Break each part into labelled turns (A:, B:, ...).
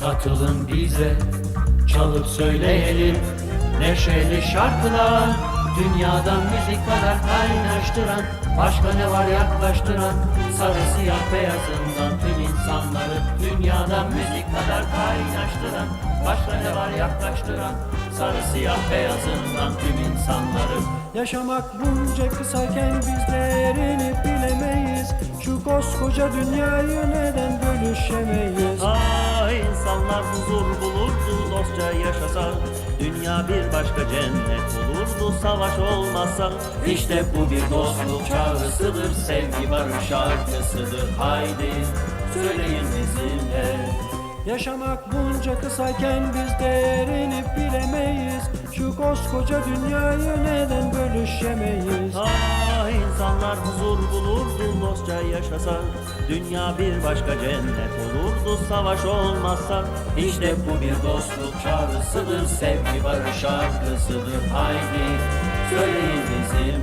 A: katılın bize Çalıp söyleyelim. Neşeli şarkılar Dünyadan müzik kadar kaynaştıran Başka ne var yaklaştıran? Sarı siyah beyazından tüm insanları Dünyadan müzik kadar kaynaştıran Başka ne var yaklaştıran? Sarı siyah beyazından tüm insanları.
B: Yaşamak bunca kısayken bizlerini Şu koskoca dünyayı neden bölüşemeyiz?
C: Ah insanlar huzur bulurdu dostça yaşasa. Dünya bir başka cennet olurdu savaş olmasa.
A: İşte bu bir dostluk çağrısıdır Sevgi barış şarkısıdır. Haydi söyleyin bizimle.
B: Yaşamak bunca kısayken biz değerini bilemeyiz. Şu koskoca dünyayı neden bölüşemeyiz?
C: Ah insanlar huzur bulurdu dostça yaşasa Dünya bir başka cennet olurdu savaş olmasa
A: İşte bu bir dostluk çağrısıdır Sevgi barış şarkısıdır Haydi söyleyin bizimle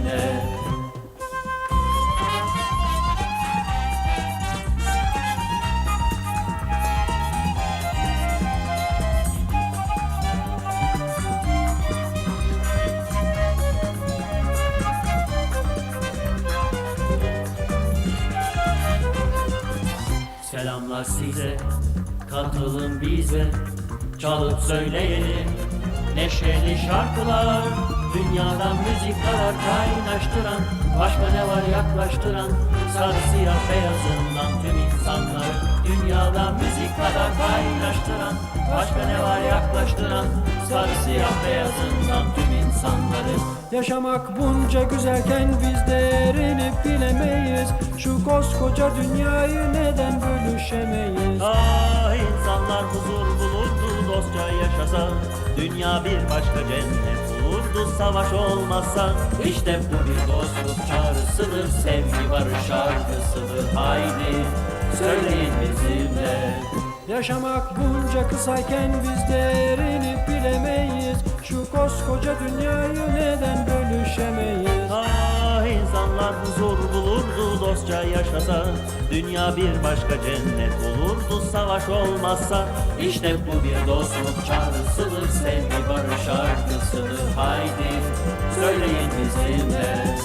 A: Selamlar size, katılın bize. Çalıp söyleyelim neşeli şarkılar Dünyadan müzik kadar kaynaştıran Başka ne var yaklaştıran? Sarı siyah beyazından tüm insanları Dünyadan müzik kadar kaynaştıran Başka ne var yaklaştıran? Sarı siyah beyazından tüm insanları
B: Yaşamak bunca güzelken biz değerini bilemeyiz. Şu koskoca dünyayı neden bölüşemeyiz?
C: Ah insanlar huzur bulurdu dostça yaşasa. Dünya bir başka cennet olurdu savaş olmasa
A: İşte bu bir dostluk çağrısıdır Sevgi barış şarkısıdır Haydi söyleyin bizimle.
B: Yaşamak bunca kısayken biz değerini bilemeyiz. Şu koskoca dünyayı neden
C: insanlar huzur bulurdu dostça yaşasa Dünya bir başka cennet olurdu savaş olmazsa.
A: İşte bu bir dostluk çağrısıdır Sevgi barış şarkısıdır Haydi söyleyin bizimle